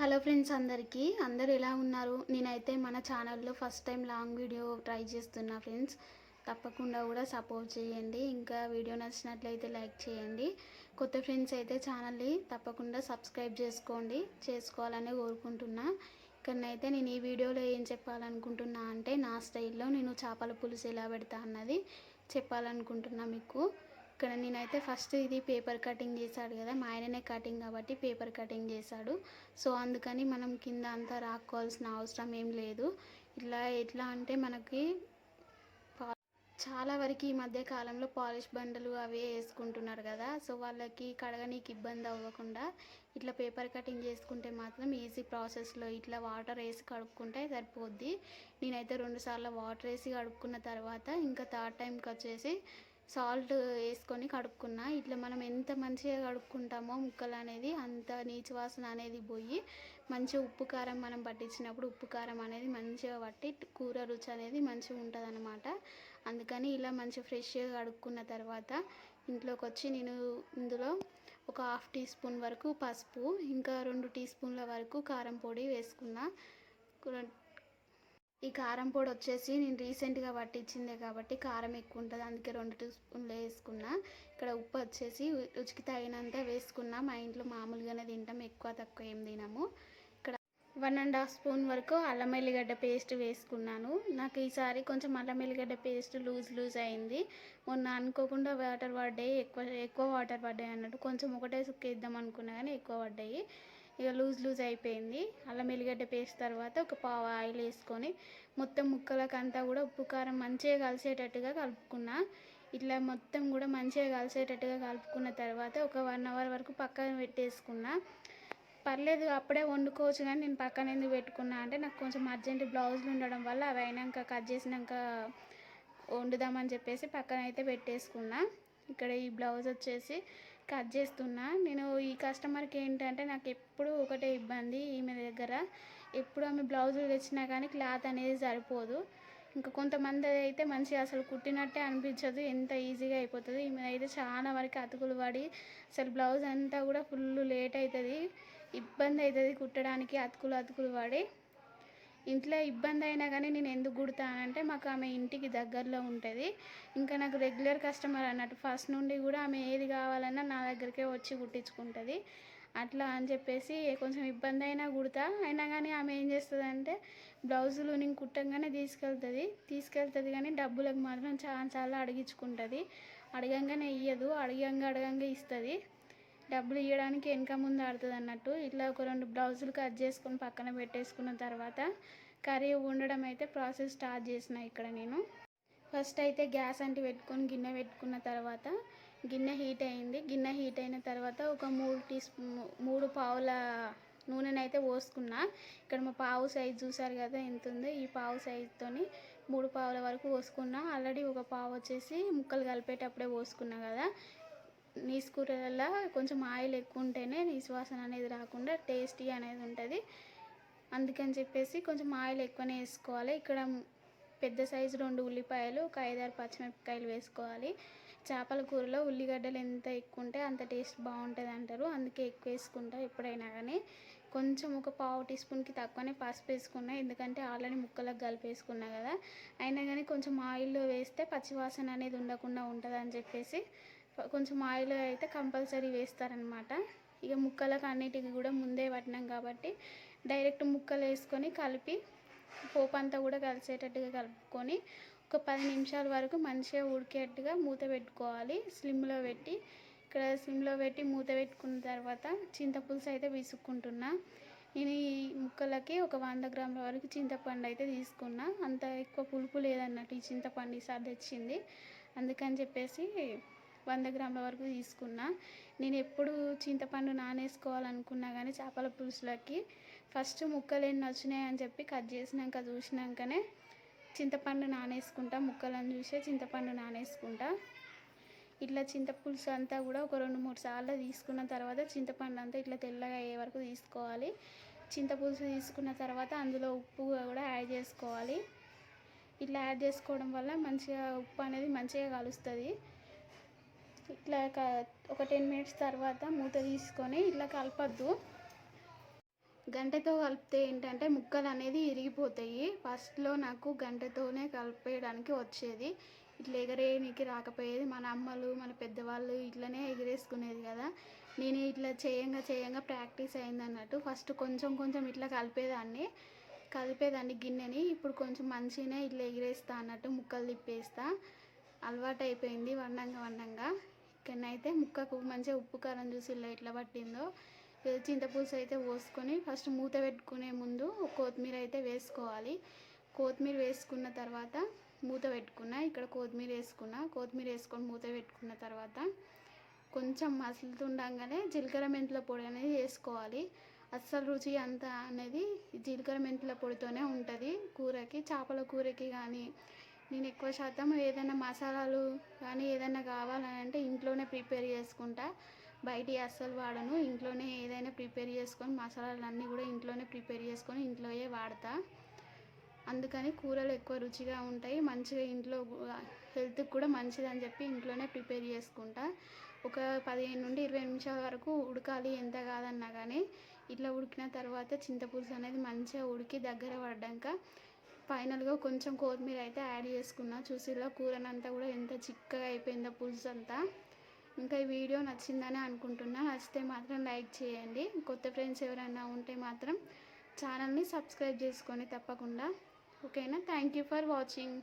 Hello friends అందరికీ. అందరూ ఎలా ఉన్నారు? నేనైతే మన ఛానల్లో first time long video try చేస్తున్నా ఫ్రెండ్స్. తప్పకుండా కూడా సపోర్ట్ చేయండి. ఇంకా వీడియో నచ్చినట్లయితే లైక్ చేయండి. కొత్త ఫ్రెండ్స్ అయితే ఛానల్ని తప్పకుండా సబ్స్క్రైబ్ చేసుకోండి. చేసుకోవాలని కోరుకుంటున్నా. ఇక్కడనైతే నేను ఈ వీడియోలో ఏం చెప్పాలనుకుంటున్నా అంటే నా స్టైల్లో నేను చేపల పులుసు ఎలా పెడతా అన్నది చెప్పాలనుకుంటున్నా మీకు. ఇక్కడ నేనైతే ఫస్ట్ ఇది పేపర్ కటింగ్ చేశాడు కదా మా ఆయననే కటింగ్ కాబట్టి పేపర్ కటింగ్ చేశాడు. సో అందుకని మనం కింద అంతా రాక్కోవాల్సిన అవసరం ఏం లేదు. ఇట్లా ఎట్లా అంటే మనకి చాలా వరకు ఈ మధ్య కాలంలో పాలిష్ బండలు అవే వేసుకుంటున్నారు కదా సో వాళ్ళకి కడగనీకి ఇబ్బంది అవ్వకుండా ఇట్లా పేపర్ కటింగ్ చేసుకుంటే మాత్రం ఈజీ ప్రాసెస్లో ఇట్లా వాటర్ వేసి కడుక్కుంటే సరిపోద్ది. నేనైతే రెండుసార్లు వాటర్ వేసి కడుక్కున్న తర్వాత ఇంకా థర్డ్ టైంకి వచ్చేసి సాల్ట్ వేసుకొని కడుక్కున్నా. ఇట్లా మనం ఎంత మంచిగా కడుక్కుంటామో ముక్కలు అనేది అంత నీచు వాసన అనేది పోయి మంచిగా ఉప్పు కారం మనం పట్టించినప్పుడు ఉప్పు కారం అనేది మంచిగా పట్టి కూర రుచి అనేది మంచిగా ఉంటుంది అనమాట అందుకని ఇలా మంచిగా ఫ్రెష్గా కడుక్కున్న తర్వాత ఇంట్లోకి వచ్చి నేను ఇందులో ఒక హాఫ్ టీ స్పూన్ వరకు పసుపు ఇంకా రెండు టీ స్పూన్ల వరకు కారం పొడి వేసుకున్నా. ఈ కారం పొడి వచ్చేసి నేను రీసెంట్గా పట్టించిందే కాబట్టి కారం ఎక్కువ ఉంటుంది. అందుకే రెండు టీ స్పూన్లు వేసుకున్నా. ఇక్కడ ఉప్పు వచ్చేసి రుచికి తగినంత వేసుకున్నా. మా ఇంట్లో మామూలుగానే తింటాం ఎక్కువ తక్కువ ఏం తినము. ఇక్కడ వన్ అండ్ హాఫ్ స్పూన్ వరకు అల్లం ఎల్లిగడ్డ పేస్ట్ వేసుకున్నాను. నాకు ఈసారి కొంచెం అల్లం ఎల్లిగడ్డ పేస్ట్ లూజ్ లూజ్ అయింది. మొన్న అనుకోకుండా వాటర్ పడ్డాయి. ఎక్కువ ఎక్కువ వాటర్ పడ్డాయి అన్నట్టు. కొంచెం ఒకటే సుక్కేద్దాం అనుకున్నా కానీ ఎక్కువ పడ్డాయి. ఇక లూజ్ లూజ్ అయిపోయింది. అల్లం ఎల్లిగడ్డ పేస్ట్ తర్వాత ఒక పావు ఆయిల్ వేసుకొని మొత్తం ముక్కలకంతా కూడా ఉప్పు కారం మంచిగా కలిసేటట్టుగా కలుపుకున్నా. ఇట్లా మొత్తం కూడా మంచిగా కలిసేటట్టుగా కలుపుకున్న తర్వాత ఒక వన్ అవర్ వరకు పక్కన పెట్టేసుకున్నా. పర్లేదు అప్పుడే వండుకోవచ్చు కానీ నేను పక్కన ఎందుకు పెట్టుకున్నా అంటే నాకు కొంచెం అర్జెంట్ బ్లౌజులు ఉండడం వల్ల అవి అయినాక కట్ చేసినాక వండుదామని చెప్పేసి పక్కన అయితే పెట్టేసుకున్నా. ఇక్కడ ఈ బ్లౌజ్ వచ్చేసి కట్ చేస్తున్నా. నేను ఈ కస్టమర్కి ఏంటంటే నాకు ఎప్పుడు ఒకటే ఇబ్బంది ఈమె దగ్గర. ఎప్పుడు ఆమె బ్లౌజులు తెచ్చినా కానీ క్లాత్ అనేది సరిపోదు. ఇంకా కొంతమంది అయితే మంచిగా అసలు కుట్టినట్టే అనిపించదు. ఎంత ఈజీగా అయిపోతుంది. ఈమె అయితే చాలా వరకు అతుకులు పడి అసలు బ్లౌజ్ అంతా కూడా ఫుల్ లేట్ అవుతుంది ఇబ్బంది అవుతుంది కుట్టడానికి అతుకులు అతుకులు పడి. ఇంట్లో ఇబ్బంది అయినా కానీ నేను ఎందుకు కుడతానంటే మాకు ఆమె ఇంటికి దగ్గరలో ఉంటుంది. ఇంకా నాకు రెగ్యులర్ కస్టమర్ అన్నట్టు ఫస్ట్ నుండి కూడా ఆమె ఏది కావాలన్నా నా దగ్గరికే వచ్చి కుట్టించుకుంటుంది. అట్లా అని చెప్పేసి కొంచెం ఇబ్బంది అయినా కుడతా. అయినా కానీ ఆమె ఏం చేస్తుంది అంటే బ్లౌజులు నేను కుట్టంగానే తీసుకెళ్తుంది. తీసుకెళ్తుంది కానీ డబ్బులకు మాత్రం చాలా చాలా అడిగించుకుంటుంది. అడగంగానే ఇయ్యదు. అడగంగా అడగంగా ఇస్తుంది. డబ్బులు ఇవ్వడానికి వెనక ముందు ఆడుతుంది అన్నట్టు. ఇట్లా ఒక రెండు బ్లౌజులు కట్ చేసుకొని పక్కన పెట్టేసుకున్న తర్వాత కర్రీ ఉండడం అయితే ప్రాసెస్ స్టార్ట్ చేసిన ఇక్కడ నేను. ఫస్ట్ అయితే గ్యాస్ అంటి పెట్టుకొని గిన్నె పెట్టుకున్న తర్వాత గిన్నె హీట్ అయింది. గిన్నె హీట్ అయిన తర్వాత ఒక మూడు టీ మూడు పావుల నూనెనైతే పోసుకున్నా. ఇక్కడ మా పావు సైజ్ చూసారు కదా ఎంత ఉందో? ఈ పావు సైజుతోని మూడు పావుల వరకు పోసుకున్నా. ఆల్రెడీ ఒక పావు వచ్చేసి ముక్కలు కలిపేటప్పుడే పోసుకున్నా కదా. నీసు కూరలలో కొంచెం ఆయిల్ ఎక్కువ ఉంటేనే నీసు వాసన అనేది రాకుండా టేస్టీ అనేది ఉంటుంది. అందుకని చెప్పేసి కొంచెం ఆయిల్ ఎక్కువనే వేసుకోవాలి. ఇక్కడ పెద్ద సైజు రెండు ఉల్లిపాయలు ఒక ఐదారు పచ్చిమిరపకాయలు వేసుకోవాలి. చేపల కూరలో ఉల్లిగడ్డలు ఎంత ఎక్కువ ఉంటే అంత టేస్ట్ బాగుంటుంది అంటారు. అందుకే ఎక్కువ వేసుకుంటా ఎప్పుడైనా కానీ. కొంచెం ఒక పావు టీ స్పూన్కి తక్కువనే పసుపు వేసుకున్నా ఎందుకంటే ఆల్రెడీ ముక్కలకు కలిపేసుకున్నా కదా. అయినా కానీ కొంచెం ఆయిల్లో వేస్తే పచ్చివాసన అనేది ఉండకుండా ఉంటుంది అని చెప్పేసి కొంచెం ఆయిల్ అయితే కంపల్సరీ వేస్తారనమాట. ఇక ముక్కలకు అన్నిటికి కూడా ముందే పట్టినాం కాబట్టి డైరెక్ట్ ముక్కలు వేసుకొని కలిపి పోపు అంతా కూడా కలిసేటట్టుగా కలుపుకొని ఒక పది నిమిషాల వరకు మంచిగా ఉడికేట్టుగా మూత పెట్టుకోవాలి. స్లిమ్లో పెట్టి ఇక్కడ స్లిమ్లో పెట్టి మూత పెట్టుకున్న తర్వాత చింతపులుసు అయితే విసుక్కుంటున్నా. నేను ఈ ముక్కలకి ఒక వంద గ్రాముల వరకు చింతపండు అయితే తీసుకున్నా. అంత ఎక్కువ పులుపు లేదన్నట్టు ఈ చింతపండు ఈసారి తెచ్చింది. అందుకని చెప్పేసి వంద గ్రాముల వరకు తీసుకున్నా. నేను ఎప్పుడు చింతపండు నానేసుకోవాలనుకున్నా కానీ చేపల పులుసులకి ఫస్ట్ ముక్కలు ఎన్ని వచ్చినాయి అని చెప్పి కట్ చేసినాక చూసినాకనే చింతపండు నానేసుకుంటా. ముక్కలను చూసే చింతపండు నానేసుకుంటా. ఇట్లా చింతపులుసు అంతా కూడా ఒక రెండు మూడు సార్లు తీసుకున్న తర్వాత చింతపండు అంతా ఇట్లా తెల్లగా అయ్యే వరకు తీసుకోవాలి. చింతపులుసు తీసుకున్న తర్వాత అందులో ఉప్పు కూడా యాడ్ చేసుకోవాలి. ఇట్లా యాడ్ చేసుకోవడం వల్ల మంచిగా ఉప్పు అనేది మంచిగా కలుస్తుంది. ఇట్లా క- ఒక టెన్ మినిట్స్ తర్వాత మూత తీసుకొని ఇట్లా కలపద్దు. గంటతో కలిపితే ఏంటంటే ముక్కలు అనేది ఇరిగిపోతాయి. ఫస్ట్లో నాకు గంటతోనే కలిపేయడానికి వచ్చేది. ఇట్లా ఎగరేయనికి రాకపోయేది. మన అమ్మలు మన పెద్దవాళ్ళు ఇట్లనే ఎగరేసుకునేది కదా. నేను ఇట్లా చేయంగా చేయంగా ప్రాక్టీస్ అయింది అన్నట్టు. ఫస్ట్ కొంచెం కొంచెం ఇట్లా కలిపేదాన్ని. కలిపేదాన్ని గిన్నెని ఇప్పుడు కొంచెం మంచిగానే ఇట్లా ఎగిరేస్తా అన్నట్టు ముక్కలు తిప్పేస్తా. అలవాటు అయిపోయింది వండంగా వండంగా. ఇక్కడనైతే ముక్కకు మంచిగా ఉప్పు కారం చూసి ఇలా ఎట్లా పట్టిందో చింతపులుసు అయితే పోసుకొని ఫస్ట్ మూత పెట్టుకునే ముందు కొత్తిమీర అయితే వేసుకోవాలి. కొత్తిమీర వేసుకున్న తర్వాత మూత పెట్టుకున్న ఇక్కడ కొత్తిమీర వేసుకున్న కొత్తిమీర వేసుకొని మూత పెట్టుకున్న తర్వాత కొంచెం మసులుతుండగానే జీలకర్ర మెంతుల పొడి అనేది వేసుకోవాలి. అస్సలు రుచి అంత అనేది జీలకర్ర మెంతుల పొడితోనే ఉంటుంది. కూరకి చేపల కూరకి కానీ నేను ఎక్కువ శాతం ఏదైనా మసాలాలు కానీ ఏదైనా కావాలని అంటే ఇంట్లోనే ప్రిపేర్ చేసుకుంటా. బయట అస్సలు వాడను. ఇంట్లోనే ఏదైనా ప్రిపేర్ చేసుకొని మసాలాలు అన్నీ కూడా ఇంట్లోనే ప్రిపేర్ చేసుకొని ఇంట్లోయే వాడతా. అందుకని కూరలు ఎక్కువ రుచిగా ఉంటాయి. మంచిగా ఇంట్లో హెల్త్కి కూడా మంచిదని చెప్పి ఇంట్లోనే ప్రిపేర్ చేసుకుంటా. ఒక పదిహేను నుండి ఇరవై నిమిషాల వరకు ఉడకాలి. ఎంత కాదన్నా కానీ ఇట్లా ఉడికిన తర్వాత చింతపులుసు అనేది మంచిగా ఉడికి దగ్గర పడ్డాక ఫైనల్గా కొంచెం కొత్తిమీర అయితే యాడ్ చేసుకున్నా. చూసిలో కూరనంతా కూడా ఎంత చిక్కగా అయిపోయిందో పులుసు అంతా. ఇంకా ఈ వీడియో నచ్చిందని అనుకుంటున్నా. నచ్చితే మాత్రం లైక్ చేయండి. కొత్త ఫ్రెండ్స్ ఎవరైనా ఉంటే మాత్రం ఛానల్ని సబ్స్క్రైబ్ చేసుకోండి తప్పకుండా. ఓకేనా? Thank you for watching.